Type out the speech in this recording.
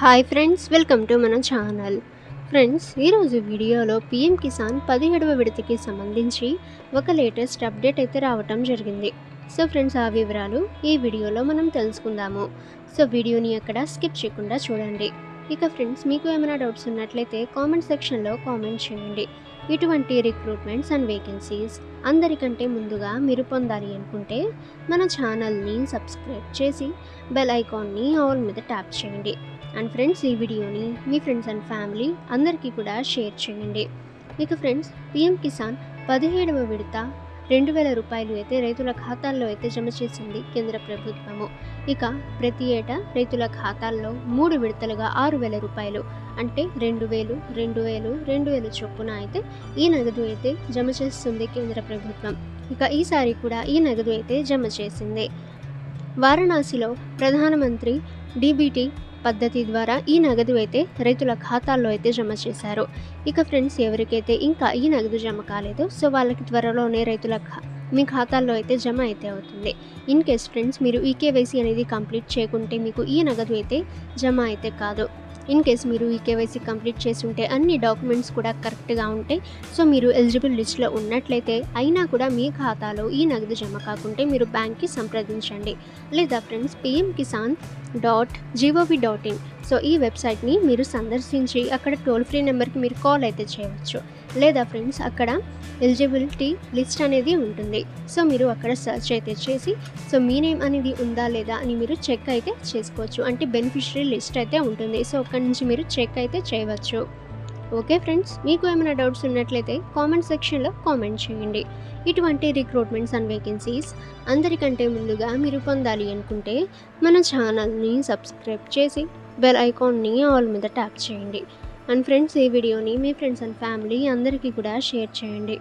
Hi friends welcome to మన channel friends ఈరోజు వీడియోలో పిఎం కిసాన్ పదిహేడవ విడతకి సంబంధించి ఒక లేటెస్ట్ అప్డేట్ అయితే రావటం జరిగింది. సో ఫ్రెండ్స్ ఆ వివరాలు ఈ వీడియోలో మనం తెలుసుకుందాము. సో వీడియోని అక్కడ స్కిప్ చేయకుండా చూడండి. ఇక ఫ్రెండ్స్ మీకు ఏమైనా డౌట్స్ ఉన్నట్లయితే కామెంట్ సెక్షన్లో కామెంట్ చేయండి. ఇటువంటి రిక్రూట్మెంట్స్ అండ్ వేకెన్సీస్ అందరికంటే ముందుగా మీరు పొందాలి అనుకుంటే మన ఛానల్ని సబ్స్క్రైబ్ చేసి బెల్ ఐకాన్ని ఆల్ మీద ట్యాప్ చేయండి. అండ్ ఫ్రెండ్స్ ఈ వీడియోని మీ ఫ్రెండ్స్ అండ్ ఫ్యామిలీ అందరికీ కూడా షేర్ చేయండి. ఇక ఫ్రెండ్స్ పిఎం కిసాన్ పదిహేడవ విడత రెండు వేల రూపాయలు అయితే రైతుల ఖాతాల్లో అయితే జమ చేసింది కేంద్ర ప్రభుత్వము. ఇక ప్రతి ఏటా రైతుల ఖాతాల్లో మూడు విడతలుగా ఆరు వేల రూపాయలు అంటే రెండు వేలు రెండు వేలు రెండు వేలు చొప్పున అయితే ఈ నగదు అయితే జమ చేస్తుంది కేంద్ర ప్రభుత్వం. ఇక ఈసారి కూడా ఈ నగదు అయితే జమ చేసింది. వారణాసిలో ప్రధానమంత్రి డీబీటీ పద్ధతి ద్వారా ఈ నగదు అయితే రైతుల ఖాతాల్లో అయితే జమ చేశారు. ఇక ఫ్రెండ్స్ ఎవరికైతే ఇంకా ఈ నగదు జమ కాలేదో సో వాళ్ళకి త్వరలోనే రైతుల ఖా మీ ఖాతాల్లో అయితే జమ అయితే అవుతుంది. ఇన్ కేస్ ఫ్రెండ్స్ మీరు ఈ కేవైసీ అనేది కంప్లీట్ చేయకుంటే మీకు ఈ నగదు అయితే జమ అయితే కాదు. ఇన్ కేస్ మీరు ఈ కేవైసీ కంప్లీట్ చేసి ఉంటే అన్ని డాక్యుమెంట్స్ కూడా కరెక్ట్గా ఉంటాయి సో మీరు ఎలిజిబుల్ లిస్ట్లో ఉన్నట్లయితే అయినా కూడా మీ ఖాతాలో ఈ నగదు జమ కాకుంటే మీరు బ్యాంక్కి సంప్రదించండి. లేదా friends PM Kisan dot G O V dot in so ఈ వెబ్సైట్ని మీరు సందర్శించి అక్కడ టోల్ ఫ్రీ నెంబర్కి మీరు కాల్ అయితే చేయవచ్చు. లేదా ఫ్రెండ్స్ అక్కడ ఎలిజిబిలిటీ లిస్ట్ అనేది ఉంటుంది. సో మీరు అక్కడ సెర్చ్ అయితే చేసి సో మీ నేమ్ అనేది ఉందా లేదా అని మీరు చెక్ అయితే చేసుకోవచ్చు. అంటే బెనిఫిషరీ లిస్ట్ అయితే ఉంటుంది. సో అక్కడ నుంచి మీరు చెక్ అయితే చేయవచ్చు. ఓకే ఫ్రెండ్స్ మీకు ఏమైనా డౌట్స్ ఉన్నట్లయితే కామెంట్ సెక్షన్లో కామెంట్ చేయండి. ఇటువంటి రిక్రూట్మెంట్స్ అండ్ వేకెన్సీస్ అందరికంటే ముందుగా మీరు పొందాలి అనుకుంటే మన ఛానల్ని సబ్స్క్రైబ్ చేసి బెల్ ఐకాన్ని ఆల్ మీద ట్యాప్ చేయండి. అండ్ ఫ్రెండ్స్ ఈ వీడియోని మీ ఫ్రెండ్స్ అండ్ ఫ్యామిలీ అందరికీ కూడా షేర్ చేయండి.